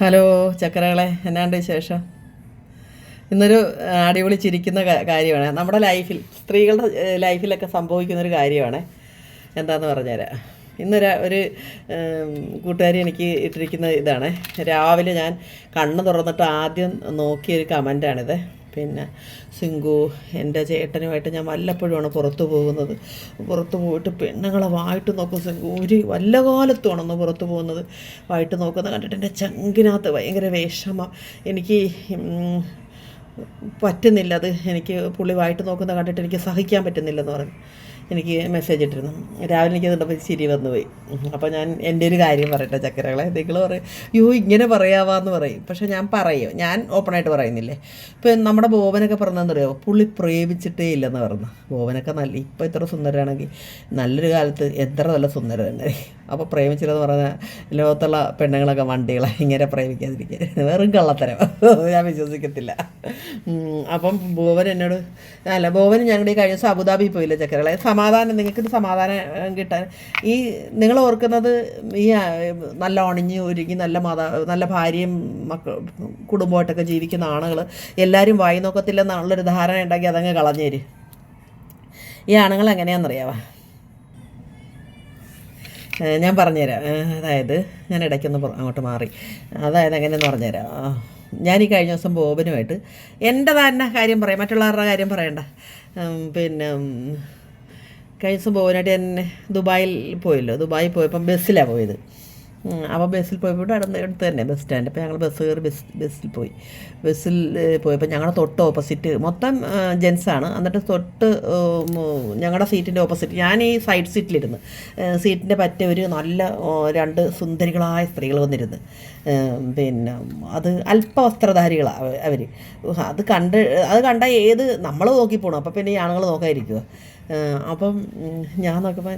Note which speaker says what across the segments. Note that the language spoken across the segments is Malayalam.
Speaker 1: ഹലോ ചക്കരകളെ എന്നാണ്ട് വിശേഷം? ഇന്നൊരു അടിപൊളി ചിരിക്കുന്ന കാര്യമാണ്. നമ്മുടെ ലൈഫിൽ സ്ത്രീകളുടെ ലൈഫിലൊക്കെ സംഭവിക്കുന്നൊരു കാര്യമാണ്. എന്താണെന്ന് പറഞ്ഞുതരാം. ഇന്നൊരു ഒരു കൂട്ടുകാരി എനിക്ക് ഇട്ടിരിക്കുന്ന ഇതാണ്. രാവിലെ ഞാൻ കണ്ണ് തുറന്നിട്ട് ആദ്യം നോക്കിയൊരു കമന്റാണിത്. പിന്നെ സിങ്കു എന്റെ ചേട്ടനുമായിട്ട് ഞാൻ വല്ലപ്പോഴുമാണ് പുറത്തു പോകുന്നത്. പുറത്തു പോയിട്ട് പെണ്ണുങ്ങളെ വായിട്ട് നോക്കും സിങ്കു. ഒരു വല്ല കാലത്തുമാണെന്ന് പുറത്ത് പോകുന്നത്. വായിട്ട് നോക്കുന്നത് കണ്ടിട്ട് എന്റെ ചങ്കിനകത്ത് ഭയങ്കര വിഷമം. എനിക്ക് പറ്റുന്നില്ല. അത് എനിക്ക് പുള്ളി വായിട്ട് നോക്കുന്നത് കണ്ടിട്ട് എനിക്ക് സഹിക്കാൻ പറ്റുന്നില്ലെന്ന് പറഞ്ഞു. എനിക്ക് മെസ്സേജ് ഇട്ടിരുന്നു. രാവിലെ എനിക്ക് കണ്ടപ്പോൾ ചിരി വന്നു പോയി. അപ്പോൾ ഞാൻ എന്റെ ഒരു കാര്യം പറയട്ടെ ചക്കരകളെ. നിങ്ങൾ പറയും യോ ഇങ്ങനെ പറയാവാന്ന് പറയും. പക്ഷേ ഞാൻ പറയും. ഞാൻ ഓപ്പണായിട്ട് പറയുന്നില്ലേ. ഇപ്പം നമ്മുടെ ബോബനൊക്കെ പറഞ്ഞതെന്നറിയോ പുള്ളി പ്രേമിച്ചിട്ടേ ഇല്ലെന്ന് പറഞ്ഞു. ബോബനൊക്കെ നല്ല ഇപ്പോൾ ഇത്ര സുന്ദരനാണെങ്കിൽ നല്ലൊരു കാലത്ത് എത്ര നല്ല സുന്ദരം തന്നെ അപ്പോൾ പ്രേമിച്ചില്ലെന്ന് പറഞ്ഞാൽ ലോകത്തുള്ള പെണ്ണുങ്ങളൊക്കെ വണ്ടികളെ ഇങ്ങനെ പ്രേമിക്കാതിരിക്കുക വെറും കള്ളത്തരം. ഞാൻ വിശ്വസിക്കത്തില്ല. അപ്പം ബോബൻ എന്നോട് അല്ല ബോബൻ ഞങ്ങളുടെ കഴിഞ്ഞ ദിവസം അബുദാബി പോയില്ല ചക്കരകളെ? സമാധാനം നിങ്ങൾക്ക് സമാധാനം കിട്ടാൻ. ഈ നിങ്ങൾ ഓർക്കുന്നത് ഈ നല്ല ഒണിഞ്ഞ് ഒരുങ്ങി നല്ല മാതാ നല്ല ഭാര്യയും മക്ക കുടുംബമായിട്ടൊക്കെ ജീവിക്കുന്ന ആണുങ്ങൾ എല്ലാവരും വായി നോക്കത്തില്ലെന്നുള്ളൊരു ധാരണ ഉണ്ടാക്കി അതങ്ങ് കളഞ്ഞേര്. ഈ ആണുങ്ങൾ എങ്ങനെയാണെന്നറിയാവാ? ഞാൻ പറഞ്ഞുതരാം. അതായത് ഞാൻ ഇടയ്ക്കൊന്ന് അങ്ങോട്ട് മാറി. അതായത് എങ്ങനെയെന്ന് പറഞ്ഞുതരാം. ഞാൻ ഈ കഴിഞ്ഞ ദിവസം ബോബനുമായിട്ട് എന്റെ തന്നെ കാര്യം പറയാം? മറ്റുള്ളവരുടെ കാര്യം പറയണ്ട. പിന്നെ കഴിഞ്ഞ ദിവസം പോകാനായിട്ട് എന്നെ ദുബായിൽ പോയല്ലോ. ദുബായിൽ പോയപ്പം ബസ്സിലാണ് പോയത്. അപ്പോൾ ബസ്സിൽ പോയപ്പോൾ അടുത്ത് അടുത്ത് തന്നെ ബസ് സ്റ്റാൻഡ്. അപ്പോൾ ഞങ്ങൾ ബസ് കയറി ബസ് ബസ്സിൽ പോയി. ബസ്സിൽ പോയപ്പോൾ ഞങ്ങളുടെ തൊട്ട് ഓപ്പോസിറ്റ് മൊത്തം ജെൻസാണ് എന്നിട്ട് തൊട്ട് ഞങ്ങളുടെ സീറ്റിന്റെ ഓപ്പോസിറ്റ് ഞാൻ ഈ സൈഡ് സീറ്റിലിരുന്ന്. സീറ്റിന്റെ പറ്റ ഒരു നല്ല രണ്ട് സുന്ദരികളായ സ്ത്രീകൾ വന്നിരുന്ന്. പിന്നെ അത് അല്പ വസ്ത്രധാരികളാണ് അവർ അത് കണ്ട് അത് കണ്ട ഏത് നമ്മൾ നോക്കി പോകണം അപ്പോൾ പിന്നെ ഈ ആണുങ്ങൾ നോക്കാതിരിക്കുമോ ഏഹ് അപ്പം ഞാൻ നോക്കുമ്പോൾ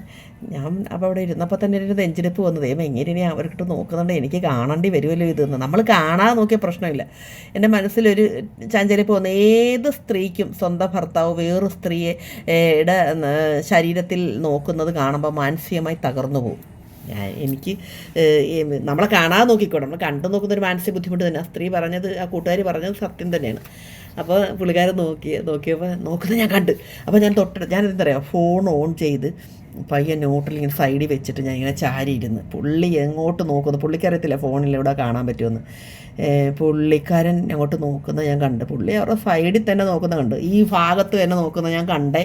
Speaker 1: ഞാൻ അപ്പോൾ അവിടെ ഇരുന്നപ്പോൾ തന്നെ ഒരു നെഞ്ചിടിപ്പ് വന്നത് ദൈവം എങ്ങനെ ഇനി അവർക്കിട്ട് നോക്കുന്നുണ്ട്. എനിക്ക് കാണേണ്ടി വരുമല്ലോ ഇതെന്ന്. നമ്മൾ കാണാതെ നോക്കിയ പ്രശ്നമില്ല. എന്റെ മനസ്സിലൊരു ചഞ്ചലിപ്പ് വന്നു. ഏത് സ്ത്രീക്കും സ്വന്തം ഭർത്താവ് വേറൊരു സ്ത്രീയെ ഇട ശരീരത്തിൽ നോക്കുന്നത് കാണുമ്പോൾ മാനസികമായി തകർന്നു പോകും. എനിക്ക് നമ്മളെ കാണാതെ നോക്കിക്കോട്ടെ നമ്മൾ കണ്ടു നോക്കുന്ന ഒരു മാനസിക ബുദ്ധിമുട്ട് തന്നെ. ആ സ്ത്രീ പറഞ്ഞത് ആ കൂട്ടുകാരി പറഞ്ഞത് സത്യം തന്നെയാണ്. അപ്പോൾ പുള്ളിക്കാരൻ നോക്കി നോക്കിയപ്പോൾ നോക്കുന്നത് ഞാൻ കണ്ട്. അപ്പോൾ ഞാൻ തൊട്ട് ഞാൻ എന്താ പറയുക ഫോൺ ഓൺ ചെയ്ത് പയ്യ നോട്ടിൽ ഇങ്ങനെ സൈഡിൽ വെച്ചിട്ട് ഞാൻ ഇങ്ങനെ ചാരിയിരുന്ന്. പുള്ളി എങ്ങോട്ട് നോക്കുന്നു? പുള്ളിക്കറിയത്തില്ല ഫോണിൽ എവിടെ കാണാൻ പറ്റുമെന്ന്? പുള്ളിക്കാരൻ അങ്ങോട്ട് നോക്കുന്നത് ഞാൻ കണ്ട്. പുള്ളി അവരുടെ സൈഡിൽ തന്നെ നോക്കുന്ന കണ്ട്. ഈ ഭാഗത്ത് തന്നെ നോക്കുന്നത് ഞാൻ കണ്ടേ.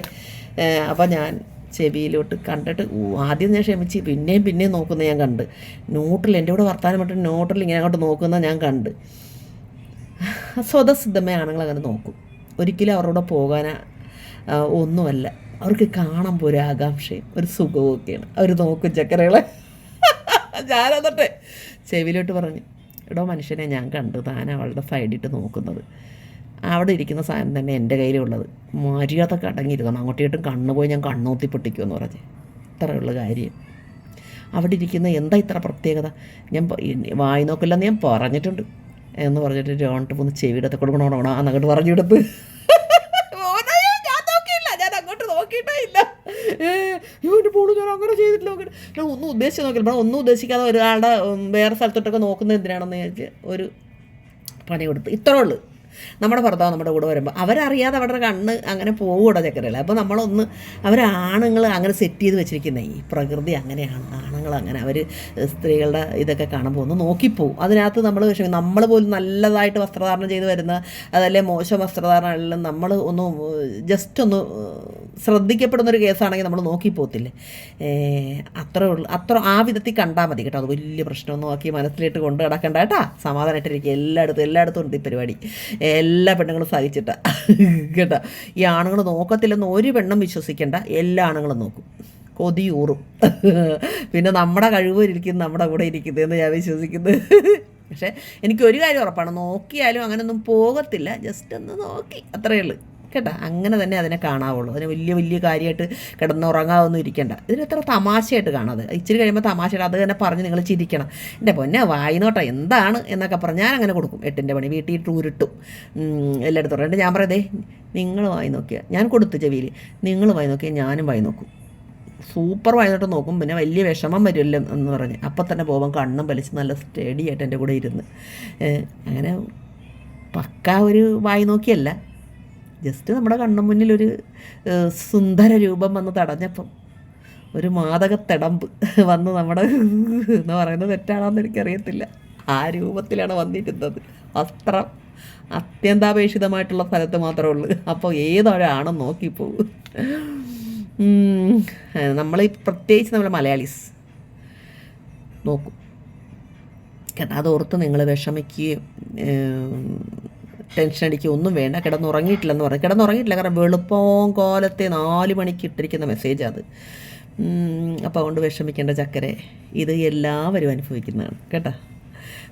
Speaker 1: അപ്പോൾ ഞാൻ ചെവിയിലോട്ട് കണ്ടിട്ട് ആദ്യം ഞാൻ ക്ഷമിച്ച് പിന്നെയും പിന്നെയും നോക്കുന്നത് ഞാൻ കണ്ട്. നോട്ടിൽ എന്റെ കൂടെ വർത്തമാനം പറ്റും നോട്ടിൽ ഇങ്ങനെ അങ്ങോട്ട് നോക്കുന്നത് ഞാൻ കണ്ട്. സ്വതസിദ്ധമായ ആണുങ്ങൾ അങ്ങനെ നോക്കും. ഒരിക്കലും അവരുടെ പോകാൻ ഒന്നുമല്ല. അവർക്ക് കാണാൻ ഒരു ആകാംക്ഷയും ഒരു സുഖവും ഒക്കെയാണ്. അവർ നോക്കും ചക്കരകളെ. ഞാനന്നിട്ട് ചെവിയിലോട്ട് പറഞ്ഞു എടോ മനുഷ്യനെ ഞാൻ കണ്ടു. താൻ അവളുടെ സൈഡിട്ട് നോക്കുന്നത്. അവിടെ ഇരിക്കുന്ന സാധനം തന്നെ എന്റെ കയ്യിലുള്ളത്. മര്യാദ കടങ്ങിയിരുന്നു അങ്ങോട്ടും കണ്ണു പോയി ഞാൻ കണ്ണൂത്തി പൊട്ടിക്കുമെന്ന് പറഞ്ഞ്. ഇത്രയുള്ള കാര്യം. അവിടെ ഇരിക്കുന്ന എന്താ ഇത്ര പ്രത്യേകത? ഞാൻ വായി നോക്കില്ലെന്ന് ഞാൻ പറഞ്ഞിട്ടുണ്ട്. എന്ന് പറഞ്ഞിട്ട് രണ്ട് പോന്ന് ചെവിയിടത്തെ കൊടുക്കണോണോ എന്നങ്ങോട്ട് പറഞ്ഞു കൊടുത്ത് മോനെ, ഞാൻ ഞാൻ ഒന്നും ഉദ്ദേശിച്ച് നോക്കില്ല. ഇവിടെ ഒന്നും ഉദ്ദേശിക്കാതെ ഒരാളുടെ വേറെ സ്ഥലത്തോട്ടൊക്കെ നോക്കുന്നത് എന്തിനാണെന്ന് ചോദിച്ച് ഒരു പണി കൊടുത്ത്. ഇത്രേ ഉള്ളൂ. നമ്മുടെ ഭർത്താവ് നമ്മുടെ കൂടെ വരുമ്പോൾ അവരറിയാതെ അവരുടെ കണ്ണ് അങ്ങനെ പോകൂടെ ചക്കരല്ല അപ്പോൾ നമ്മളൊന്ന് അവരാണുങ്ങൾ അങ്ങനെ സെറ്റ് ചെയ്ത് വെച്ചിരിക്കുന്നത് ഈ പ്രകൃതി അങ്ങനെയാണ് ആണുങ്ങൾ അങ്ങനെ അവർ സ്ത്രീകളുടെ ഇതൊക്കെ കാണുമ്പോൾ ഒന്ന് നോക്കിപ്പോവും. അതിനകത്ത് നമ്മൾ വിഷമം നമ്മൾ പോലും നല്ലതായിട്ട് വസ്ത്രധാരണം ചെയ്ത് വരുന്ന അതല്ലേ മോശം വസ്ത്രധാരണം നമ്മൾ ഒന്ന് ജസ്റ്റ് ഒന്ന് ശ്രദ്ധിക്കപ്പെടുന്നൊരു കേസാണെങ്കിൽ നമ്മൾ നോക്കിപ്പോത്തില്ലേ അത്രേ ഉള്ളൂ. അത്ര ആ വിധത്തിൽ കണ്ടാൽ മതി കേട്ടോ. അത് വലിയ പ്രശ്നമൊന്നും ആക്കി മനസ്സിലിട്ട് കൊണ്ട് നടക്കണ്ട കേട്ടാ. സമാധാനമായിട്ടിരിക്കുക. എല്ലായിടത്തും എല്ലായിടത്തും ഉണ്ട് ഈ പരിപാടി. എല്ലാ പെണ്ണുങ്ങളും സഹിച്ചിട്ടാ. കേട്ടോ? ഈ ആണുങ്ങൾ നോക്കത്തില്ലെന്ന് ഒരു പെണ്ണും വിശ്വസിക്കേണ്ട. എല്ലാ ആണുങ്ങളും നോക്കും. കൊതിയൂറും പിന്നെ നമ്മുടെ കഴിവിരിക്കും നമ്മുടെ കൂടെ ഇരിക്കുന്നതെന്ന് ഞാൻ വിശ്വസിക്കുന്നത്. പക്ഷേ എനിക്കൊരു കാര്യം ഉറപ്പാണ്. നോക്കിയാലും അങ്ങനെയൊന്നും പോകത്തില്ല. ജസ്റ്റ് ഒന്ന് നോക്കി. അത്രയേ ഉള്ളൂ. കേട്ടോ അങ്ങനെ തന്നെ അതിനെ കാണാവുള്ളൂ. അതിന് വലിയ വലിയ കാര്യമായിട്ട് കിടന്നുറങ്ങാതൊന്നും ഇരിക്കണ്ട. എത്ര തമാശയായിട്ട് അത്. ഇച്ചിരി കഴിയുമ്പോൾ തമാശയുടെ അത് തന്നെ പറഞ്ഞ് നിങ്ങൾ ചിരിക്കണം. എന്റെ പൊന്നെ വായിനോട്ടെ എന്താണ് എന്നൊക്കെ പറഞ്ഞ് ഞാൻ അങ്ങനെ കൊടുക്കും. എട്ടിന്റെ പണി വീട്ടിൽ ടൂരിട്ടും എല്ലായിടത്തും പറഞ്ഞിട്ട് ഞാൻ പറയതേ നിങ്ങൾ വായി നോക്കിയാൽ ഞാൻ കൊടുത്തു ചെവിയിൽ. നിങ്ങൾ വായി നോക്കിയാൽ ഞാനും വായി നോക്കും. സൂപ്പർ വായനോട്ട് നോക്കും. പിന്നെ വലിയ വിഷമം വരുമല്ലോ എന്ന് പറഞ്ഞ്. അപ്പം തന്നെ പോകുമ്പം കണ്ണും വലിച്ച് നല്ല സ്റ്റഡി ആയിട്ട് എന്റെ കൂടെ ഇരുന്ന്. അങ്ങനെ പക്ക ഒരു വായി നോക്കിയല്ല. ജസ്റ്റ് നമ്മുടെ കണ്ണു മുന്നിലൊരു ഒരു സുന്ദര രൂപം വന്ന് തടഞ്ഞപ്പം ഒരു മാതകത്തിടമ്പ് വന്ന് നമ്മുടെ എന്ന് പറയുന്നത് തെറ്റാണോന്ന് എനിക്കറിയത്തില്ല. ആ രൂപത്തിലാണ് വന്നിരുന്നത്. വസ്ത്രം അത്യന്താപേക്ഷിതമായിട്ടുള്ള സ്ഥലത്ത് മാത്രമേ ഉള്ളൂ. അപ്പോൾ ഏതൊരാണും നോക്കിപ്പോവും നമ്മൾ പ്രത്യേകിച്ച് നമ്മൾ മലയാളീസ് നോക്കും. കാരണം അതോർത്ത് നിങ്ങൾ വിഷമിക്കുകയും ടെൻഷൻ അടിക്കുക ഒന്നും വേണ്ട. കിടന്നുറങ്ങിയിട്ടില്ലെന്ന് പറഞ്ഞു കിടന്നുറങ്ങിയിട്ടില്ല. കാരണം വെളുപ്പം കോലത്തെ നാല് മണിക്ക് ഇട്ടിരിക്കുന്ന മെസ്സേജ് അത്. അപ്പോൾ അതുകൊണ്ട് വിഷമിക്കേണ്ട ചക്കരെ. ഇത് എല്ലാവരും അനുഭവിക്കുന്നതാണ്. കേട്ടോ?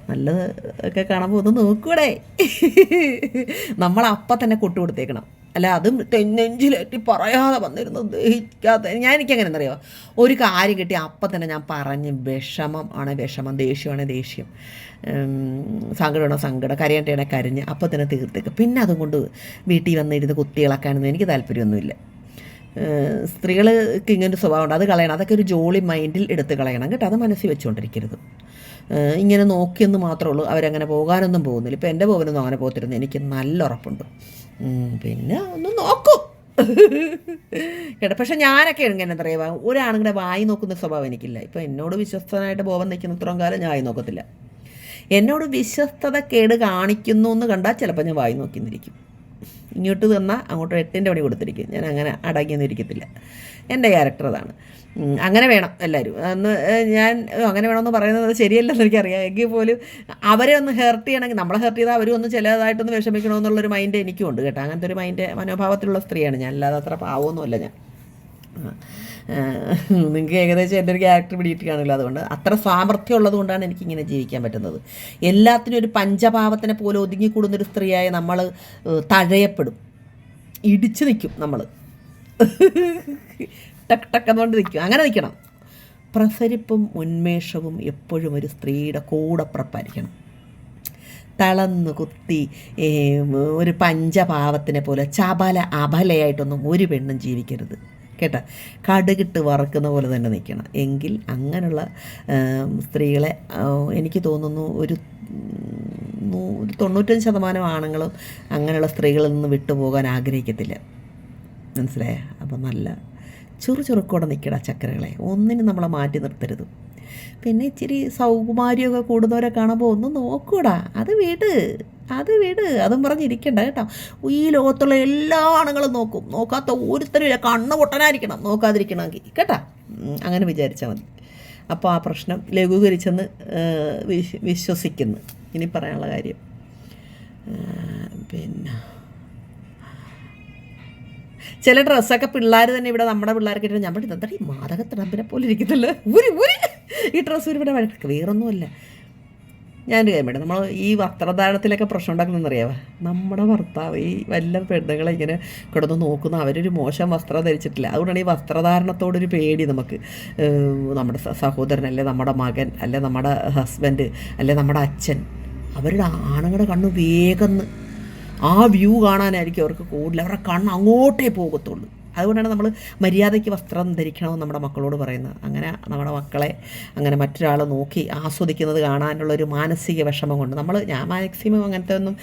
Speaker 1: നല്ലത് ഒക്കെ കാണുമ്പോൾ ഒന്ന് നോക്കൂടെ. നമ്മൾ അപ്പം തന്നെ കൊട്ടു കൊടുത്തേക്കണം അല്ല അതും നെഞ്ചിലേറ്റി പറയാതെ വന്നിരുന്നു ദഹിക്കാത്ത ഞാൻ എനിക്ക് അങ്ങനെ അറിയാമോ ഒരു കാര്യം കിട്ടി അപ്പം തന്നെ ഞാൻ പറഞ്ഞ് വിഷമം ആണ് വിഷമം ദേഷ്യമാണ് ദേഷ്യം. സങ്കടമാണോ സങ്കടം കരയണ്ടേണെ കരഞ്ഞ് അപ്പം തന്നെ തീർത്തേക്ക്. പിന്നെ അതും കൊണ്ട് വീട്ടിൽ വന്നിരുന്ന് കുത്തികളക്കാനൊന്നും എനിക്ക് താല്പര്യമൊന്നുമില്ല. സ്ത്രീകൾക്ക് ഇങ്ങനൊരു സ്വഭാവമുണ്ട്. അത് കളയണം. അതൊക്കെ ഒരു ജോളി മൈൻഡിൽ എടുത്ത് കളയണം കേട്ടോ. അത് മനസ്സിൽ വെച്ചുകൊണ്ടിരിക്കരുത് ഇങ്ങനെ നോക്കിയെന്ന് മാത്രമേ ഉള്ളൂ. അവരങ്ങനെ പോകാനൊന്നും പോകുന്നില്ല. ഇപ്പോൾ എന്റെ പോകാനൊന്നും അങ്ങനെ പോകത്തിരുന്നു എനിക്ക് നല്ല ഉറപ്പുണ്ട്. പിന്നെ ഒന്ന് നോക്കൂ. കേട്ടോ. പക്ഷെ ഞാനൊക്കെ ഇങ്ങനെ എന്താ പറയുക ഒരാണിങ്ങനെ വായി നോക്കുന്ന സ്വഭാവം എനിക്കില്ല. ഇപ്പോൾ എന്നോട് വിശ്വസ്തനായിട്ട് പോകാൻ നിൽക്കുന്ന ഇത്രയും കാലം ഞാൻ വായി നോക്കത്തില്ല. എന്നോട് വിശ്വസ്തത കേട് കാണിക്കുന്നു എന്ന് കണ്ടാൽ ചിലപ്പോൾ ഞാൻ വായി നോക്കി നിന്നിരിക്കും ഇങ്ങോട്ട് തന്നാൽ അങ്ങോട്ട് എട്ടിന്റെ പണി കൊടുത്തിരിക്കും. ഞാൻ അങ്ങനെ അടങ്ങിയൊന്നും ഇരിക്കത്തില്ല എന്റെ ക്യാരക്ടർ അതാണ്. അങ്ങനെ വേണം എല്ലാവരും. അന്ന് ഞാൻ അങ്ങനെ വേണമെന്ന് പറയുന്നത് ശരിയല്ലെന്ന് എനിക്കറിയാം. എങ്കിൽ പോലും അവരെ ഒന്ന് ഹേർട്ട് ചെയ്യണമെങ്കിൽ നമ്മളെ ഹേർട്ട് ചെയ്താൽ അവരും ഒന്ന് ചിലതായിട്ടൊന്ന് വിഷമിക്കണമെന്നുള്ളൊരു മൈൻഡ് എനിക്കും ഉണ്ട് കേട്ടോ. അങ്ങനത്തെ ഒരു മൈൻഡ് മനോഭാവത്തിലുള്ള സ്ത്രീയാണ് ഞാൻ. അല്ലാതെ അത്ര പാവമൊന്നുമല്ല ഞാൻ. നിങ്ങൾക്ക് ഏകദേശം എന്റെ ഒരു ക്യാരക്ടർ പിടിയിട്ട് കാണില്ല. അതുകൊണ്ട് അത്ര സാമർഥ്യം ഉള്ളത് കൊണ്ടാണ് എനിക്കിങ്ങനെ ജീവിക്കാൻ പറ്റുന്നത്. എല്ലാത്തിനും ഒരു പഞ്ചഭാവത്തിനെ പോലെ ഒതുങ്ങിക്കൂടുന്നൊരു സ്ത്രീയായ നമ്മൾ തഴയപ്പെടും. ഇടിച്ചു നിൽക്കും നമ്മൾ ടക്ക് ടക്ക് എന്നുകൊണ്ട് നിൽക്കും. അങ്ങനെ നിൽക്കണം. പ്രസരിപ്പും ഉന്മേഷവും എപ്പോഴും ഒരു സ്ത്രീയുടെ കൂടെ പ്രപ്പായിരിക്കണം തളന്ന് കുത്തി ഒരു പഞ്ചഭാവത്തിനെ പോലെ ചപല അബലയായിട്ടൊന്നും ഒരു പെണ്ണും ജീവിക്കരുത്. കേട്ടോ. കടുകിട്ട് വറക്കുന്ന പോലെ തന്നെ നിൽക്കണം. എങ്കിൽ അങ്ങനെയുള്ള സ്ത്രീകളെ എനിക്ക് തോന്നുന്നു ഒരു ഒരു തൊണ്ണൂറ്റഞ്ച് ശതമാനം ആണുങ്ങളും അങ്ങനെയുള്ള സ്ത്രീകളിൽ നിന്ന് വിട്ടുപോകാൻ ആഗ്രഹിക്കത്തില്ല. മനസ്സിലായ? അപ്പം നല്ല ചുറു ചുറുക്കോടെ നിൽക്കട ചക്കരകളെ. ഒന്നിനും നമ്മളെ മാറ്റി നിർത്തരുത്. പിന്നെ ഇച്ചിരി സൗകുമാരിയൊക്കെ കൂടുന്നവരെ കാണുമ്പോൾ ഒന്ന് നോക്കൂടാ. അത് വീട്. അത് വിട് അതും പറഞ്ഞിരിക്കണ്ട കേട്ടോ. ഈ ലോകത്തുള്ള എല്ലാ ആണുങ്ങളും നോക്കും. നോക്കാത്ത ഒരുത്തരും കണ്ണ് പൊട്ടനായിരിക്കണം. നോക്കാതിരിക്കണമെങ്കിൽ. കേട്ടാ? അങ്ങനെ വിചാരിച്ചാൽ മതി. അപ്പോൾ ആ പ്രശ്നം ലഘൂകരിച്ചെന്ന് വിശ്വസിക്കുന്നു. ഇനി പറയാനുള്ള കാര്യം. പിന്നെ. ചില ഡ്രസ്സൊക്കെ പിള്ളേർ തന്നെ ഇവിടെ നമ്മുടെ പിള്ളേർക്ക് ഇട്ട് പഠിത്തം എന്താ ഈ പോലെ ഇരിക്കത്തില്ല ഒരു ഊരി. ഈ ഡ്രസ്സ് വഴക്ക്. വേറൊന്നുമല്ല. ഞാൻ കേട്ടോ നമ്മൾ ഈ വസ്ത്രധാരണത്തിലൊക്കെ പ്രശ്നം ഉണ്ടാക്കുന്നറിയാവോ നമ്മുടെ ഭർത്താവ് ഈ വല്ല പെണ്ണുങ്ങളെ ഇങ്ങനെ കിടന്ന് നോക്കുന്ന. അവരൊരു മോശം വസ്ത്രം ധരിച്ചിട്ടില്ല. അതുകൊണ്ടാണ് ഈ വസ്ത്രധാരണത്തോടൊരു പേടി നമുക്ക്. നമ്മുടെ സഹോദരൻ അല്ലെ നമ്മുടെ മകൻ അല്ലെ നമ്മുടെ ഹസ്ബൻഡ് അല്ലെ നമ്മുടെ അച്ഛൻ. അവരുടെ ആണുങ്ങളുടെ കണ്ണ് വേഗം ആ വ്യൂ കാണാനായിരിക്കും അവർക്ക് കൂടുതൽ. അവരുടെ കണ്ണ് അങ്ങോട്ടേ പോകത്തുള്ളൂ. അതുകൊണ്ടാണ് നമ്മൾ മര്യാദയ്ക്ക് വസ്ത്രം ധരിക്കണമെന്ന് നമ്മുടെ മക്കളോട് പറയുന്നത്. അങ്ങനെ നമ്മുടെ മക്കളെ അങ്ങനെ മറ്റൊരാൾ നോക്കി ആസ്വദിക്കുന്നത് കാണാനുള്ളൊരു മാനസിക വിഷമം കൊണ്ട് നമ്മൾ ഞാൻ മാക്സിമം അങ്ങനത്തെ ഒന്നും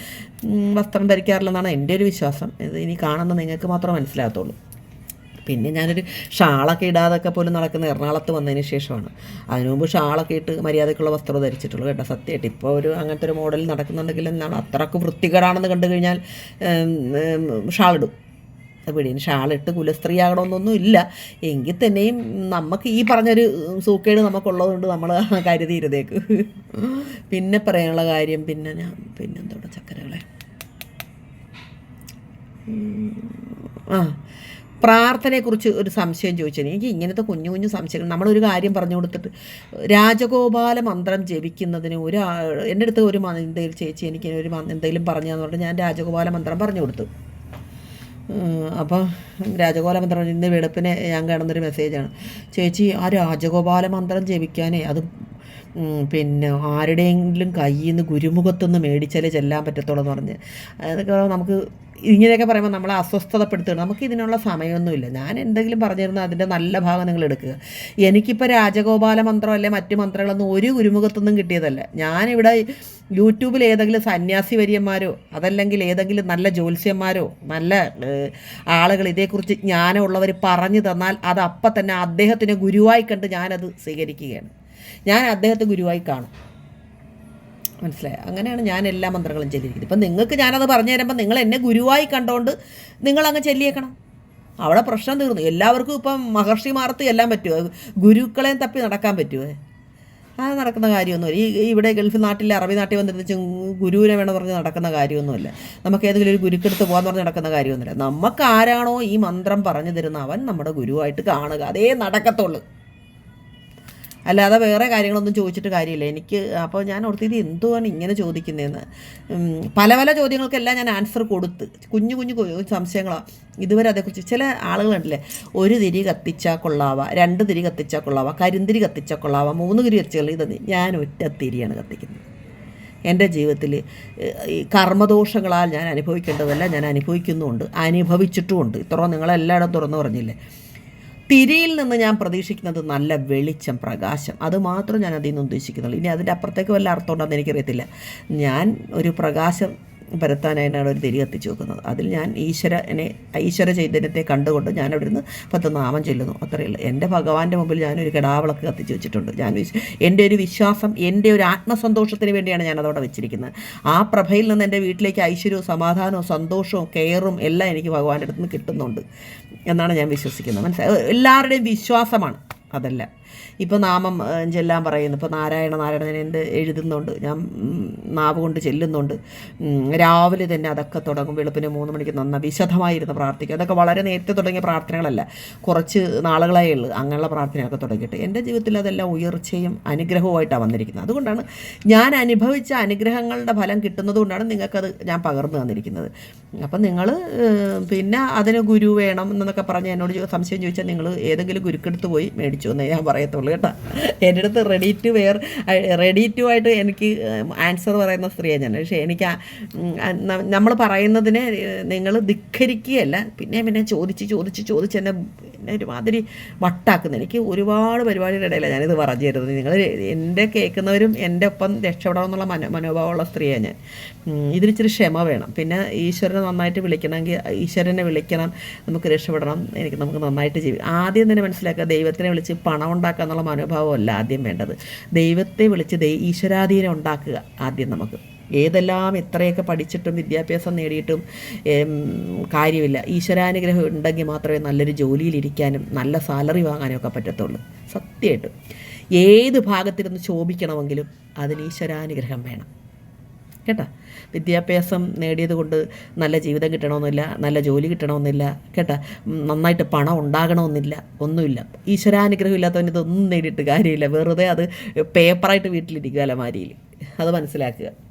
Speaker 1: വസ്ത്രം ധരിക്കാറില്ലെന്നാണ് എന്റെ ഒരു വിശ്വാസം. ഇത് ഇനി കാണുന്ന നിങ്ങൾക്ക് മാത്രമേ മനസ്സിലാകത്തുള്ളൂ. പിന്നെ ഞാനൊരു ഷാളൊക്കെ ഇടാതൊക്കെ പോലും നടക്കുന്ന എറണാകുളത്ത് വന്നതിന് ശേഷമാണ്. അതിനു മുമ്പ് ഷാളൊക്കെ ഇട്ട് മര്യാദയ്ക്കുള്ള വസ്ത്രം ധരിച്ചിട്ടുള്ളൂ കേട്ടോ സത്യമായിട്ട്. ഇപ്പോൾ ഒരു അങ്ങനത്തെ ഒരു മോഡൽ നടക്കുന്നുണ്ടെങ്കിൽ എന്താണ് അത്രയ്ക്ക് വൃത്തികേടാണെന്ന് കണ്ടു കഴിഞ്ഞാൽ ഷാളിടും പിടിയും ഷാളിട്ട് കുലസ്ത്രീയാകണമെന്നൊന്നും ഇല്ല. എങ്കിൽ തന്നെയും നമുക്ക് ഈ പറഞ്ഞൊരു സൂക്കേട് നമുക്കുള്ളതുകൊണ്ട് നമ്മൾ കരുതിയിരുന്നേക്ക് പിന്നെ പറയാനുള്ള കാര്യം പിന്നെ ഞാൻ പിന്നെന്തോടെ ചക്കരകളെ? ആ പ്രാർത്ഥനയെക്കുറിച്ച് ഒരു സംശയം ചോദിച്ചത് എനിക്ക് ഇങ്ങനത്തെ കുഞ്ഞു കുഞ്ഞു സംശയങ്ങൾ നമ്മളൊരു കാര്യം പറഞ്ഞു കൊടുത്തിട്ട് രാജഗോപാല മന്ത്രം ജപിക്കുന്നതിന് ഒരു എന്റെ അടുത്ത് ഒരു എന്തെങ്കിലും ചേച്ചി എനിക്ക് ഒരു എന്തെങ്കിലും പറഞ്ഞു പറഞ്ഞിട്ട് ഞാൻ രാജഗോപാല മന്ത്രം പറഞ്ഞു കൊടുത്തു. അപ്പോൾ രാജഗോപാല മന്ത്രം ഇന്ന് വെളുപ്പിനെ ഞാൻ കാണുന്നൊരു മെസ്സേജാണ്. ചേച്ചി ആ രാജഗോപാല മന്ത്രം ജപിക്കാനേ അത് പിന്നെ ആരുടെയെങ്കിലും കയ്യിൽ നിന്ന് ഗുരുമുഖത്തുനിന്ന് മേടിച്ചാലേ ചെല്ലാൻ പറ്റത്തുള്ളൂ എന്ന് പറഞ്ഞ്. അതൊക്കെ നമുക്ക് ഇങ്ങനെയൊക്കെ പറയുമ്പോൾ നമ്മളെ അസ്വസ്ഥതപ്പെടുത്തുകയാണ്. നമുക്ക് ഇതിനുള്ള സമയമൊന്നുമില്ല. ഞാൻ എന്തെങ്കിലും പറഞ്ഞിരുന്ന അതിന്റെ നല്ല ഭാഗം നിങ്ങൾ എടുക്കുക. എനിക്കിപ്പോൾ രാജഗോപാല മന്ത്രം അല്ലെ മറ്റു മന്ത്രങ്ങളൊന്നും ഒരു ഗുരുമുഖത്തൊന്നും കിട്ടിയതല്ല. ഞാനിവിടെ യൂട്യൂബിൽ ഏതെങ്കിലും സന്യാസി വര്യന്മാരോ അതല്ലെങ്കിൽ ഏതെങ്കിലും നല്ല ജ്യോത്സ്യന്മാരോ നല്ല ആളുകൾ ഇതേക്കുറിച്ച് ജ്ഞാനമുള്ളവർ പറഞ്ഞു തന്നാൽ അത് അപ്പം തന്നെ അദ്ദേഹത്തിനെ ഗുരുവായി കണ്ട് ഞാനത് സ്വീകരിക്കുകയാണ്. ഞാൻ അദ്ദേഹത്തെ ഗുരുവായി കാണും. മനസ്സിലായി? അങ്ങനെയാണ് ഞാൻ എല്ലാ മന്ത്രങ്ങളും ചെല്ലിയിരിക്കുന്നത് ഇപ്പം നിങ്ങൾക്ക് ഞാനത് പറഞ്ഞു തരുമ്പോൾ നിങ്ങൾ എന്നെ ഗുരുവായി കണ്ടുകൊണ്ട് നിങ്ങളങ്ങ് ചെല്ലിയേക്കണം. അവിടെ പ്രശ്നം തീർന്നു. എല്ലാവർക്കും ഇപ്പം മഹർഷി മാർത്ത് എല്ലാം പറ്റുമോ ഗുരുക്കളെയും തപ്പി നടക്കാൻ പറ്റുമോ അത് നടക്കുന്ന കാര്യമൊന്നുമില്ല. ഈ ഇവിടെ ഗൾഫ് നാട്ടിലെ അറബി നാട്ടിൽ വന്നിരുന്ന് ഗുരുവിനെ വേണം പറഞ്ഞ് നടക്കുന്ന കാര്യമൊന്നുമില്ല. നമുക്ക് ഏതെങ്കിലും ഒരു ഗുരുക്കെടുത്ത് പോകാൻ പറഞ്ഞ് നടക്കുന്ന കാര്യമൊന്നുമില്ല. നമുക്ക് ആരാണോ ഈ മന്ത്രം പറഞ്ഞു തരുന്ന അവൻ നമ്മുടെ ഗുരുവായിട്ട് കാണുക. അതേ നടക്കത്തുള്ളൂ. അല്ലാതെ വേറെ കാര്യങ്ങളൊന്നും ചോദിച്ചിട്ട് കാര്യമില്ല. എനിക്ക് അപ്പോൾ ഞാൻ ഓർത്ത് ഇത് എന്തുവാണ് ഇങ്ങനെ ചോദിക്കുന്നതെന്ന്. പല പല ചോദ്യങ്ങൾക്കെല്ലാം ഞാൻ ആൻസർ കൊടുത്ത് കുഞ്ഞു കുഞ്ഞു സംശയങ്ങളാണ് ഇതുവരെ അതേക്കുറിച്ച് ചില ആളുകളുണ്ടല്ലേ? ഒരു തിരി കത്തിച്ചാൽ കൊള്ളാവ രണ്ട് തിരി കത്തിച്ചാൽ കൊള്ളാവ കരിന്തിരി കത്തിച്ചാൽ കൊള്ളാവ മൂന്ന് തിരി കത്തിച്ചാൽ ഇതെന്ന് ഞാൻ ഒറ്റ തിരിയാണ് കത്തിക്കുന്നത്. എന്റെ ജീവിതത്തിൽ ഈ കർമ്മദോഷങ്ങളാൽ ഞാൻ അനുഭവിക്കേണ്ടതല്ല ഞാൻ അനുഭവിക്കുന്നുമുണ്ട് അനുഭവിച്ചിട്ടുമുണ്ട്. ഇത്രയും നിങ്ങളെല്ലായിടത്തും തുറന്നു പറഞ്ഞില്ലേ? തിരിയിൽ നിന്ന് ഞാൻ പ്രതീക്ഷിക്കുന്നത് നല്ല വെളിച്ചം പ്രകാശം. അതുമാത്രം ഞാൻ അതിൽ നിന്ന് ഉദ്ദേശിക്കുന്നുള്ളൂ. ഇനി അതിന്റെ അപ്പുറത്തേക്ക് വല്ല അർത്ഥം അർത്ഥമുണ്ടോയെന്ന് എനിക്കറിയത്തില്ല. ഞാൻ ഒരു പ്രകാശം പരത്താനായിട്ടാണ് ഒരു തിരി കത്തിച്ചു വെക്കുന്നത്. അതിൽ ഞാൻ ഈശ്വരനെ ഈശ്വര ചൈതന്യത്തെ കണ്ടുകൊണ്ട് ഞാൻ അവിടെ നിന്ന് പത്ത് നാമം ചൊല്ലുന്നു അത്രയുള്ളൂ എന്റെ ഭഗവാന്റെ മുമ്പിൽ ഞാനൊരു കിടാവിളക്ക് കത്തിച്ച് വെച്ചിട്ടുണ്ട്. ഞാൻ എന്റെ ഒരു വിശ്വാസം എന്റെ ഒരു ആത്മസന്തോഷത്തിന് വേണ്ടിയാണ് ഞാൻ അതവിടെ വെച്ചിരിക്കുന്നത്. ആ പ്രഭയിൽ നിന്ന് എന്റെ വീട്ടിലേക്ക് ഐശ്വര്യവും സമാധാനവും സന്തോഷവും കെയറും എല്ലാം എനിക്ക് ഭഗവാന്റെ അടുത്ത് നിന്ന് കിട്ടുന്നുണ്ട് എന്നാണ് ഞാൻ വിശ്വസിക്കുന്നത്. മനസ്സിലായി എല്ലാവരുടെയും വിശ്വാസമാണ്. അതല്ല. ഇപ്പോൾ നാമം ചെല്ലാൻ പറയുന്നു. ഇപ്പോൾ നാരായണ നാരായണ ഞാൻ എന്ത് എഴുതുന്നുണ്ട്? ഞാൻ നാവ് കൊണ്ട് ചെല്ലുന്നുണ്ട്. രാവിലെ തന്നെ അതൊക്കെ തുടങ്ങും. വെളുപ്പിന് മൂന്ന് മണിക്ക് നന്ന വിശദമായിരുന്ന് പ്രാർത്ഥിക്കുക അതൊക്കെ വളരെ നേരത്തെ തുടങ്ങിയ പ്രാർത്ഥനകളല്ല. കുറച്ച് നാളുകളായേ ഉള്ളൂ അങ്ങനെയുള്ള പ്രാർത്ഥനയൊക്കെ തുടങ്ങിയിട്ട്. എന്റെ ജീവിതത്തിൽ അതെല്ലാം ഉയർച്ചയും അനുഗ്രഹവുമായിട്ടാണ് വന്നിരിക്കുന്നത്. അതുകൊണ്ടാണ് ഞാൻ അനുഭവിച്ച അനുഗ്രഹങ്ങളുടെ ഫലം കിട്ടുന്നതുകൊണ്ടാണ് നിങ്ങൾക്കത് ഞാൻ പകർന്നു തന്നിരിക്കുന്നത്. അപ്പം നിങ്ങൾ പിന്നെ അതിന് ഗുരു വേണം എന്നൊക്കെ പറഞ്ഞ് എന്നോട് സംശയം ചോദിച്ചാൽ നിങ്ങൾ ഏതെങ്കിലും ഗുരുക്കെടുത്ത് പോയി മേടിച്ചു എന്നേ ഞാൻ പറയത്തുള്ളൂ കേട്ടോ. എന്റെ അടുത്ത് ready to wear ready to ആയിട്ട് എനിക്ക് ആൻസർ പറയുന്ന സ്ത്രീയാണ് ഞാൻ. പക്ഷേ എനിക്ക് നമ്മൾ പറയുന്നതിനെ നിങ്ങൾ ധിക്കരിക്കുകയല്ല പിന്നെ പിന്നെ ചോദിച്ച് ചോദിച്ച് ചോദിച്ച് എന്നെ എന്നെ ഒരുമാതിരി വട്ടാക്കുന്നു. എനിക്ക് ഒരുപാട് പരിപാടിയുടെ ഇടയിലാണ് ഞാനിത് പറഞ്ഞു തരുന്നത് നിങ്ങൾ എന്റെ കേൾക്കുന്നവരും എന്റെ ഒപ്പം രക്ഷപ്പെടാം എന്നുള്ള മനോ മനോഭാവമുള്ള സ്ത്രീയാണ് ഞാൻ. ഇതിനിച്ചിരി ക്ഷമ വേണം. പിന്നെ ഈശ്വരനെ നന്നായിട്ട് വിളിക്കണമെങ്കിൽ ഈശ്വരനെ വിളിക്കണം നമുക്ക് രക്ഷപ്പെടണം. എനിക്ക് നമുക്ക് നന്നായിട്ട് ജീവി ആദ്യം തന്നെ മനസ്സിലാക്കുക ദൈവത്തിനെ വിളിച്ച് പണം ഉണ്ടാക്കുക എന്നുള്ള മനോഭാവമല്ല ആദ്യം വേണ്ടത്. ദൈവത്തെ വിളിച്ച് ദൈ ഈശ്വരാധീനം ഉണ്ടാക്കുക ആദ്യം നമുക്ക്. ഏതെല്ലാം എത്രയൊക്കെ പഠിച്ചിട്ടും വിദ്യാഭ്യാസം നേടിയിട്ടും കാര്യമില്ല. ഈശ്വരാനുഗ്രഹം ഉണ്ടെങ്കിൽ മാത്രമേ നല്ലൊരു ജോലിയിലിരിക്കാനും നല്ല സാലറി വാങ്ങാനും ഒക്കെ പറ്റത്തുള്ളൂ. സത്യമായിട്ടും. ഏത് ഭാഗത്തിരുന്ന് ശോഭിക്കണമെങ്കിലും അതിന് ഈശ്വരാനുഗ്രഹം വേണം. കേട്ടോ? വിദ്യാഭ്യാസം നേടിയത് കൊണ്ട് നല്ല ജീവിതം കിട്ടണമെന്നില്ല നല്ല ജോലി കിട്ടണമെന്നില്ല കേട്ടോ? നന്നായിട്ട് പണം ഉണ്ടാകണമെന്നില്ല ഒന്നുമില്ല. ഈശ്വരാനുഗ്രഹം ഇല്ലാത്തവന് ഇതൊന്നും നേടിയിട്ട് കാര്യമില്ല. വെറുതെ അത് പേപ്പറായിട്ട് വീട്ടിലിരിക്കുക അലമാരിയിൽ അത് മനസ്സിലാക്കുക.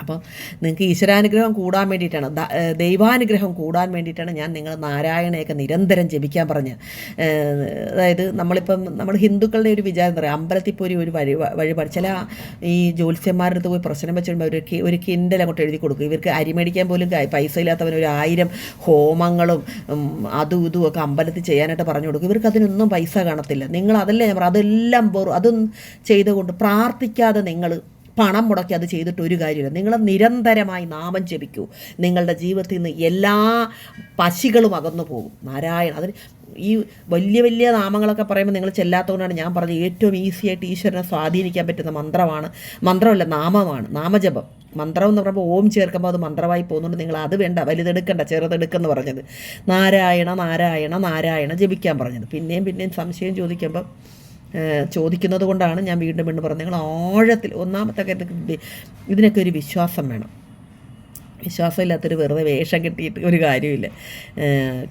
Speaker 1: അപ്പം നിങ്ങൾക്ക് ഈശ്വരാനുഗ്രഹം കൂടാൻ വേണ്ടിയിട്ടാണ്. ദൈവാനുഗ്രഹം കൂടാൻ വേണ്ടിയിട്ടാണ് ഞാൻ നിങ്ങൾ നാരായണയൊക്കെ നിരന്തരം ജപിക്കാൻ പറഞ്ഞ്. ഏഹ് അതായത് നമ്മളിപ്പം നമ്മൾ ഹിന്ദുക്കളുടെ ഒരു വിചാരം പറയുക? അമ്പലത്തിൽ പോയി ഒരു വഴി വഴിപാട് ചില ഈ ജ്യോത്സ്യന്മാരുടെ അടുത്ത് പോയി പ്രശ്നം വെച്ചിടുമ്പോൾ കി- ഒരു കിൻഡൽ അങ്ങോട്ട് എഴുതി കൊടുക്കും. ഇവർക്ക് അരി മേടിക്കാൻ പോലും പൈസ ഇല്ലാത്തവന് ഒരു ആയിരം ഹോമങ്ങളും അതും ഇതും ഒക്കെ അമ്പലത്തിൽ ചെയ്യാനായിട്ട് പറഞ്ഞു കൊടുക്കും. ഇവർക്ക് അതിനൊന്നും പൈസ കാണത്തില്ല. നിങ്ങൾ അതല്ലേ ഞാൻ പറയാം അതെല്ലാം അതും ചെയ്തുകൊണ്ട് പ്രാർത്ഥിക്കാതെ നിങ്ങൾ പണം മുടക്കി അത് ചെയ്തിട്ട് ഒരു കാര്യമില്ല. നിങ്ങൾ നിരന്തരമായി നാമം ജപിക്കൂ. നിങ്ങളുടെ ജീവിതത്തിൽ നിന്ന് എല്ലാ പശികളും അകന്നു പോകും. നാരായണ അതിന് ഈ വലിയ വലിയ നാമങ്ങളൊക്കെ പറയുമ്പോൾ നിങ്ങൾ ചെല്ലാത്തതുകൊണ്ടാണ് ഞാൻ പറഞ്ഞത് ഏറ്റവും ഈസി ആയിട്ട് ഈശ്വരനെ സ്വാധീനിക്കാൻ പറ്റുന്ന മന്ത്രമാണ്. മന്ത്രമല്ല നാമമാണ്. നാമജപം. മന്ത്രം എന്ന് പറയുമ്പോൾ ഓം ചേർക്കുമ്പോൾ അത് മന്ത്രമായി പോകുന്നുണ്ട്. നിങ്ങൾ അത് വേണ്ട വലുതെടുക്കണ്ട ചെറുതെടുക്കെന്ന് പറഞ്ഞത്. നാരായണ നാരായണ നാരായണ ജപിക്കാൻ പറഞ്ഞത്. പിന്നെയും പിന്നെയും സംശയം ചോദിക്കുമ്പം ഏഹ് ചോദിക്കുന്നത് കൊണ്ടാണ് ഞാൻ വീണ്ടും വീണ്ടും പറഞ്ഞത്. നിങ്ങൾ ആഴത്തിൽ ഒന്നാമത്തെ കാര്യത്തിൽ ഇതിനൊക്കെ ഒരു വിശ്വാസം വേണം. വിശ്വാസമില്ലാത്തൊരു വെറുതെ വേഷം കിട്ടിയിട്ട് ഒരു കാര്യമില്ല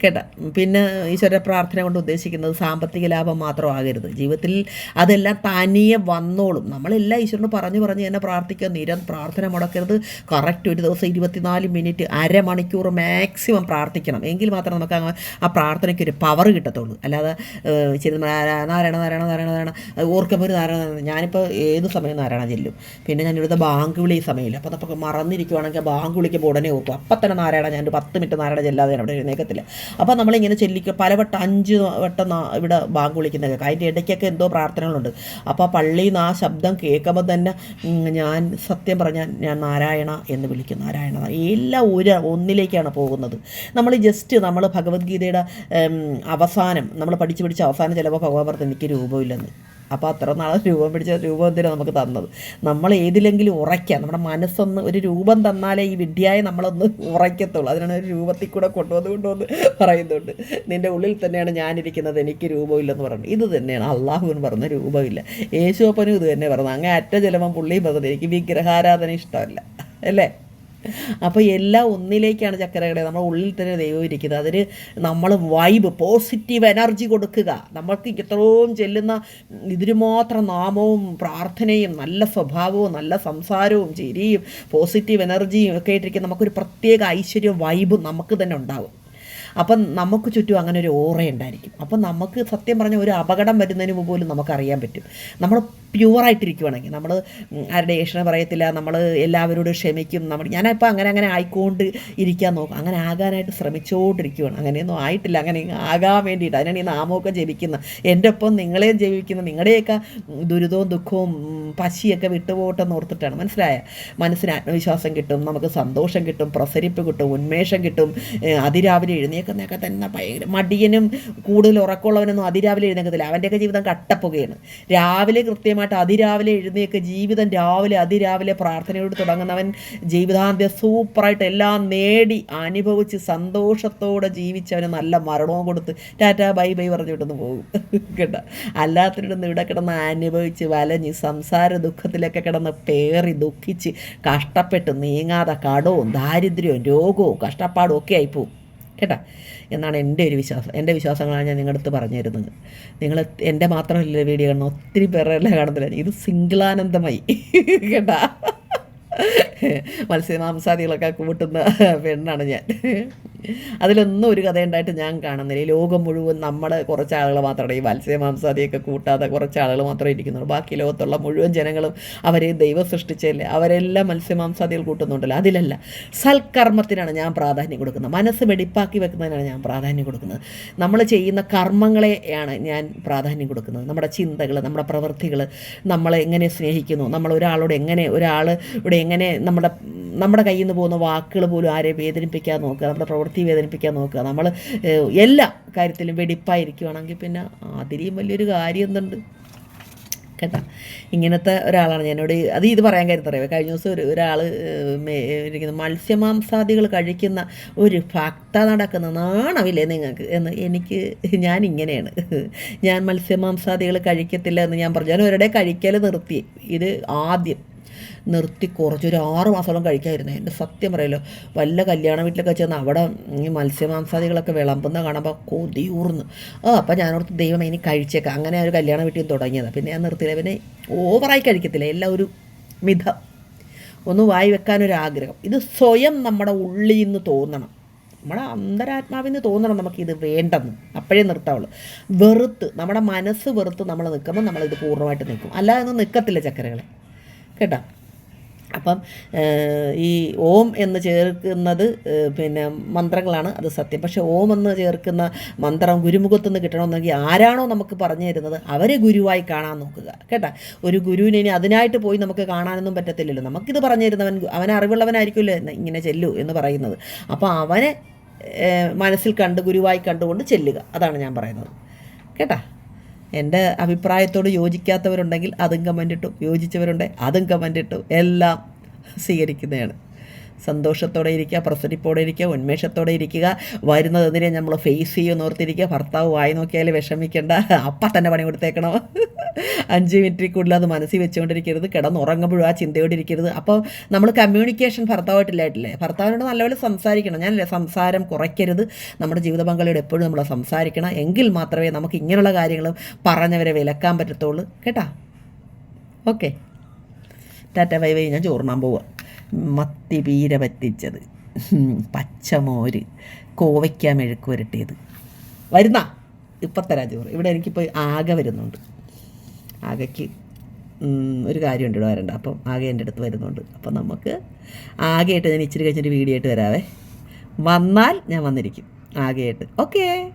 Speaker 1: കേട്ടോ? പിന്നെ ഈശ്വര പ്രാർത്ഥന കൊണ്ട് ഉദ്ദേശിക്കുന്നത് സാമ്പത്തിക ലാഭം മാത്രമാകരുത്. ജീവിതത്തിൽ അതെല്ലാം തനിയെ വന്നോളും. നമ്മളെല്ലാം ഈശ്വരന് പറഞ്ഞു പറഞ്ഞ് തന്നെ പ്രാർത്ഥിക്കുക. നിരം പ്രാർത്ഥന മുടക്കരുത്. കറക്റ്റ് ഒരു ദിവസം ഇരുപത്തിനാല് മിനിറ്റ് അരമണിക്കൂർ മാക്സിമം പ്രാർത്ഥിക്കണം. എങ്കിൽ മാത്രം നമുക്ക് ആ പ്രാർത്ഥനയ്ക്ക് ഒരു പവർ കിട്ടത്തുള്ളൂ. അല്ലാതെ ഏഹ് നാരായണ നാരായണ നാരായണ നാരായണ ഓർക്കുമ്പോൾ ഒരു നാരായണ. ഞാനിപ്പോൾ ഏത് സമയം നാരായണ ചെല്ലും. പിന്നെ ഞാനിവിടുത്തെ ബാങ്ക് വിളി സമയമില്ല. അപ്പോൾ നമുക്ക് മറന്നിരിക്കുവാണെങ്കിൽ ബാങ്ക് ബാങ്ക് വിളിക്കുമ്പോൾ ഉടനെ ഓർക്കും അപ്പം തന്നെ നാരായണ ഞാൻ ഒരു പത്ത് മിനിറ്റ് നാരായണ ചെല്ലാതെ ഞാൻ അവിടെ എഴുന്നേക്കത്തില്ല. അപ്പം നമ്മളിങ്ങനെ ചെല്ലിക്കുക പലവട്ടം അഞ്ച് വട്ടം ഇവിടെ ബാങ്ക് വിളിക്കുന്ന കേൾക്കാം അതിന്റെ ഇടയ്ക്കൊക്കെ എന്തോ പ്രാർത്ഥനകളുണ്ട്. അപ്പോൾ പള്ളിയിൽ നിന്ന് ആ ശബ്ദം കേൾക്കുമ്പോൾ തന്നെ ഞാൻ സത്യം പറഞ്ഞാൽ ഞാൻ നാരായണ എന്ന് വിളിക്കും. നാരായണ എല്ലാം ഒരു ഒന്നിലേക്കാണ് പോകുന്നത്. നമ്മൾ ജസ്റ്റ് നമ്മൾ ഭഗവത്ഗീതയുടെ അവസാനം നമ്മൾ പഠിച്ച് പഠിച്ച് അവസാനം ചിലപ്പോൾ ഭഗവാൻ പറഞ്ഞ് എനിക്ക് രൂപമില്ലെന്ന്. അപ്പോൾ അത്ര നാളെ രൂപം പിടിച്ച രൂപം എന്തിനാണ് നമുക്ക് തന്നത്? നമ്മൾ ഏതിലെങ്കിലും ഉറയ്ക്കുക നമ്മുടെ മനസ്സൊന്ന് ഒരു രൂപം തന്നാലേ ഈ വിദ്യയായി നമ്മളൊന്ന് ഉറയ്ക്കത്തുള്ളൂ. അതിനാണ് ഒരു രൂപത്തിൽ കൂടെ കൊണ്ടുവന്ന് കൊണ്ടുവന്ന് പറയുന്നുണ്ട്. നിന്റെ ഉള്ളിൽ തന്നെയാണ് ഞാനിരിക്കുന്നത്. എനിക്ക് രൂപമില്ലെന്ന് പറഞ്ഞു ഇത് തന്നെയാണ്. അള്ളാഹുവിന് പറഞ്ഞ രൂപമില്ല. യേശുപ്പനും ഇത് തന്നെ പറഞ്ഞു. അങ്ങനെ അറ്റ ജലമം പുള്ളിയും പറഞ്ഞത് എനിക്ക് വിഗ്രഹാരാധന ഇഷ്ടമല്ല. അല്ലേ? അപ്പോൾ എല്ലാം ഒന്നിലേക്കാണ് ചക്കരകളെ നമ്മുടെ ഉള്ളിൽ തന്നെ ദൈവം ഇരിക്കുന്നത്. അതിന് നമ്മൾ വൈബ് പോസിറ്റീവ് എനർജി കൊടുക്കുക. നമ്മൾക്ക് ഇത്രയും ചെല്ലുന്ന ഇതിന് മാത്രം നാമവും പ്രാർത്ഥനയും നല്ല സ്വഭാവവും നല്ല സംസാരവും ചിരിയും പോസിറ്റീവ് എനർജിയും ഒക്കെ ആയിട്ടിരിക്കുന്ന നമുക്കൊരു പ്രത്യേക ഐശ്വര്യം വൈബ് നമുക്ക് തന്നെ ഉണ്ടാവും. അപ്പം നമുക്ക് ചുറ്റും അങ്ങനെ ഒരു ഓറ ഉണ്ടായിരിക്കും. അപ്പം നമുക്ക് സത്യം പറഞ്ഞാൽ ഒരു അപകടം വരുന്നതിന് മുമ്പ് പോലും നമുക്കറിയാൻ പറ്റും. നമ്മൾ പ്യുവറായിട്ടിരിക്കുവാണെങ്കിൽ നമ്മൾ ആരുടെ ഏഷണ പറയത്തില്ല നമ്മൾ എല്ലാവരോടും ക്ഷമിക്കും നമ്മൾ ഞാനിപ്പോൾ അങ്ങനെ അങ്ങനെ ആയിക്കൊണ്ട് ഇരിക്കാൻ നോക്കും. അങ്ങനെ ആകാനായിട്ട് ശ്രമിച്ചുകൊണ്ടിരിക്കുകയാണ് അങ്ങനെയൊന്നും ആയിട്ടില്ല. അങ്ങനെ ആകാൻ വേണ്ടിയിട്ട് അതിനാണ് ഈ നാമമൊക്കെ ജപിക്കുന്നത്. എന്റെ ഒപ്പം നിങ്ങളെയും ജപിക്കുന്ന നിങ്ങളുടെയൊക്കെ ദുരിതവും ദുഃഖവും പശിയൊക്കെ വിട്ടുപോട്ടെന്ന് ഓർത്തിട്ടാണ്. മനസ്സിലായ? മനസ്സിന് ആത്മവിശ്വാസം കിട്ടും നമുക്ക് സന്തോഷം കിട്ടും പ്രസരിപ്പ് കിട്ടും ഉന്മേഷം കിട്ടും അതിരാവിലെ അതിരാവിലെ എഴുന്നേക്കുന്നതൊക്കെ തന്നെ ഭയങ്കര മടിയനും കൂടുതൽ ഉറക്കമുള്ളവനൊന്നും അതിരാവിലെ എഴുന്നേൽക്കത്തില്ല. അവന്റെയൊക്കെ ജീവിതം കട്ടപ്പുകയാണ്. രാവിലെ കൃത്യമായിട്ട് അതിരാവിലെ എഴുന്നേൽക്കുക ജീവിതം രാവിലെ അതിരാവിലെ പ്രാർത്ഥനയോട് തുടങ്ങുന്നവൻ ജീവിതാന്ത്യം സൂപ്പറായിട്ട് എല്ലാം നേടി അനുഭവിച്ച് സന്തോഷത്തോടെ ജീവിച്ചവന് നല്ല മരണവും കൊടുത്ത് ടാറ്റാ ബൈ ബൈ പറഞ്ഞു വിട്ടൊന്ന് പോകും. കേട്ടോ? അല്ലാത്തവരുടെ ഇവിടെ കിടന്ന് അനുഭവിച്ച് വലഞ്ഞ് സംസാര ദുഃഖത്തിലൊക്കെ കിടന്ന് പേറി ദുഃഖിച്ച് കഷ്ടപ്പെട്ട് നീങ്ങാതെ കടവും ദാരിദ്ര്യവും രോഗവും കഷ്ടപ്പാടും ഒക്കെ ആയിപ്പോവും. കേട്ടാ? എന്നാണ് എന്റെ ഒരു വിശ്വാസം. എന്റെ വിശ്വാസങ്ങളാണ് ഞാൻ നിങ്ങളുടെ അടുത്ത് പറഞ്ഞു തരുന്നത്. നിങ്ങൾ എന്റെ മാത്രമല്ല വീഡിയോ കാണുന്ന ഒത്തിരി പേരെല്ലാം കാണത്തില്ല. ഇത് സിംഗിളാനന്ദമായി. കേട്ടാ? മത്സ്യമാംസാദികളൊക്കെ കൂട്ടുന്ന പെണ്ണാണ് ഞാൻ. അതിലൊന്നും ഒരു കഥ ഉണ്ടായിട്ട് ഞാൻ കാണുന്നില്ല. ഈ ലോകം മുഴുവൻ നമ്മുടെ കുറച്ച് ആളുകൾ മാത്രമാണ് ഈ മത്സ്യമാംസാദിയൊക്കെ കൂട്ടാതെ കുറച്ച് ആളുകൾ മാത്രമേ ഇരിക്കുന്നുള്ളൂ. ബാക്കി ലോകത്തുള്ള മുഴുവൻ ജനങ്ങളും അവരെ ദൈവം സൃഷ്ടിച്ചല്ലേ അവരെല്ലാം മത്സ്യമാംസാദികൾ കൂട്ടുന്നുണ്ടല്ലോ. അതിലല്ല സൽക്കർമ്മത്തിനാണ് ഞാൻ പ്രാധാന്യം കൊടുക്കുന്നത്. മനസ്സ് വെടിപ്പാക്കി വെക്കുന്നതിനാണ് ഞാൻ പ്രാധാന്യം കൊടുക്കുന്നത്. നമ്മൾ ചെയ്യുന്ന കർമ്മങ്ങളെയാണ് ഞാൻ പ്രാധാന്യം കൊടുക്കുന്നത്. നമ്മുടെ ചിന്തകൾ നമ്മുടെ പ്രവൃത്തികൾ നമ്മളെ എങ്ങനെ സ്നേഹിക്കുന്നു? നമ്മൾ ഒരാളോട് എങ്ങനെ ഒരാൾ ഇവിടെ എങ്ങനെ നമ്മുടെ നമ്മുടെ കയ്യിൽ നിന്ന് പോകുന്ന വാക്കുകൾ പോലും ആരെ വേദനിപ്പിക്കാൻ നോക്കുക നമ്മുടെ പ്രവൃത്തി വേദനിപ്പിക്കാൻ നോക്കുക. നമ്മൾ എല്ലാ കാര്യത്തിലും വെടിപ്പായിരിക്കുവാണെങ്കിൽ പിന്നെ അതിലും വലിയൊരു കാര്യം എന്തുണ്ട്? കേട്ടോ? ഇങ്ങനത്തെ ഒരാളാണ് ഞാനോട് അത് ഇത് പറയാൻ കാര്യം അറിയാം കഴിഞ്ഞ ദിവസം ഒരു ഒരാൾ മത്സ്യമാംസാദികൾ കഴിക്കുന്ന ഒരു ഭക്ത നടക്കുന്ന നാണമില്ലേ നിങ്ങൾക്ക്? എന്ന് എനിക്ക് ഞാൻ ഇങ്ങനെയാണ് ഞാൻ മത്സ്യമാംസാദികൾ കഴിക്കത്തില്ല എന്ന് ഞാൻ പറഞ്ഞു. ഞാൻ ഒരിടെ കഴിക്കൽ നിർത്തി. ഇത് ആദ്യം നിർത്തി കുറച്ചൊരു ആറ് മാസത്തോളം കഴിക്കാതിരുന്നത് എന്റെ സത്യം പറയല്ലോ വല്ല കല്യാണ വീട്ടിലൊക്കെ ചെന്ന് അവിടെ ഈ മത്സ്യമാംസാദികളൊക്കെ വിളമ്പുന്ന കാണുമ്പോൾ കൊതിയൂർന്ന് ആ അപ്പം ഞാനോർത്ത് ദൈവം ഇനി കഴിച്ചേക്കാം. അങ്ങനെ ഒരു കല്യാണ വീട്ടിൽ തുടങ്ങിയത്. പിന്നെ ഞാൻ നിർത്തിയില്ല. പിന്നെ ഓവറായി കഴിക്കത്തില്ല. എല്ലാം ഒരു മിതം ഒന്ന് വായി വെക്കാനൊരാഗ്രഹം ഇത് സ്വയം നമ്മുടെ ഉള്ളിൽ നിന്ന് തോന്നണം. നമ്മുടെ അന്തരാത്മാവിൽ നിന്ന് തോന്നണം നമുക്കിത് വേണ്ടെന്ന്. അപ്പോഴേ നിർത്താവുള്ളൂ. വെറുത്ത് നമ്മുടെ മനസ്സ് വെറുത്ത് നമ്മൾ നിൽക്കുമ്പോൾ നമ്മളിത് പൂർണമായിട്ട് നിൽക്കും. അല്ലാതെ ഒന്നും നിൽക്കത്തില്ല ചക്കരകളെ. കേട്ടോ. അപ്പം ഈ ഓം എന്ന് ചേർക്കുന്നത് പിന്നെ മന്ത്രങ്ങളാണ് അത് സത്യം. പക്ഷേ ഓം എന്ന് ചേർക്കുന്ന മന്ത്രം ഗുരുമുഖത്തു നിന്ന് കിട്ടണമെന്നെങ്കിൽ ആരാണോ നമുക്ക് പറഞ്ഞു തരുന്നത് അവരെ ഗുരുവായി കാണാൻ നോക്കുക. കേട്ടാ. ഒരു ഗുരുവിനെ ഇനി അതിനായിട്ട് പോയി നമുക്ക് കാണാനൊന്നും പറ്റത്തില്ലല്ലോ. നമുക്കിത് പറഞ്ഞു തരുന്നവൻ അവൻ അറിവുള്ളവനായിരിക്കുമല്ലോ? ഇങ്ങനെ ചെല്ലു എന്ന് പറയുന്നത്. അപ്പോൾ അവനെ മനസ്സിൽ കണ്ട് ഗുരുവായി കണ്ടുകൊണ്ട് ചെല്ലുക. അതാണ് ഞാൻ പറയുന്നത്. കേട്ടാ. എന്റെ അഭിപ്രായത്തോട് യോജിക്കാത്തവരുണ്ടെങ്കിൽ അതും കമന്റ് ഇട്ടു. യോജിച്ചവരുണ്ടെങ്കിൽ അതും കമന്റ് ഇട്ടു. എല്ലാം സ്വീകരിക്കുന്നതാണ്. സന്തോഷത്തോടെ ഇരിക്കുക പ്രസരിപ്പോടെ ഇരിക്കുക ഉന്മേഷത്തോടെ ഇരിക്കുക. വരുന്നത് എന്തിനെ നമ്മൾ ഫേസ് ചെയ്യുമെന്ന് ഓർത്തിരിക്കുക. ഭർത്താവ് വായി നോക്കിയാൽ വിഷമിക്കേണ്ട. അപ്പം തന്നെ പണി കൊടുത്തേക്കണം. അഞ്ച് മിനിറ്റിൽ കൂടുതൽ അത് മനസ്സിൽ വെച്ചുകൊണ്ടിരിക്കരുത്. കിടന്നുറങ്ങുമ്പോഴും ആ ചിന്തയോടിരിക്കരുത് അപ്പോൾ നമ്മൾ കമ്മ്യൂണിക്കേഷൻ ഭർത്താവായിട്ടില്ലായിട്ടില്ലേ? ഭർത്താവിനോട് നല്ലപോലെ സംസാരിക്കണം. ഞാനല്ലേ സംസാരം കുറയ്ക്കരുത്. നമ്മുടെ ജീവിത പങ്കാളിയോട് എപ്പോഴും നമ്മൾ സംസാരിക്കണം. എങ്കിൽ മാത്രമേ നമുക്ക് ഇങ്ങനെയുള്ള കാര്യങ്ങൾ പറഞ്ഞവരെ വിലക്കാൻ പറ്റത്തുള്ളൂ. കേട്ടാ? ഓക്കെ. Tata bye bye. ഞാൻ ചോറിനാൻ പോവുക മത്തി പീര പറ്റിച്ചത്. പച്ചമോര്. കോവയ്ക്ക മെഴുക്ക് പുരട്ടിയത്. വരുന്ന. ഇപ്പം ചോറ് ഇവിടെ എനിക്കിപ്പോൾ ആകെ വരുന്നുണ്ട്. ആകയ്ക്ക് ഒരു കാര്യമുണ്ട് ഇവിടെ വരണ്ട. അപ്പം ആകെ എന്റെ അടുത്ത് വരുന്നുണ്ട്. അപ്പം നമുക്ക് ആകെയായിട്ട് ഞാൻ ഇച്ചിരി കഴിഞ്ഞൊരു വീഡിയോ ആയിട്ട് വരാവേ. വന്നാൽ ഞാൻ വന്നിരിക്കും. ആകെയായിട്ട്. ഓക്കേ.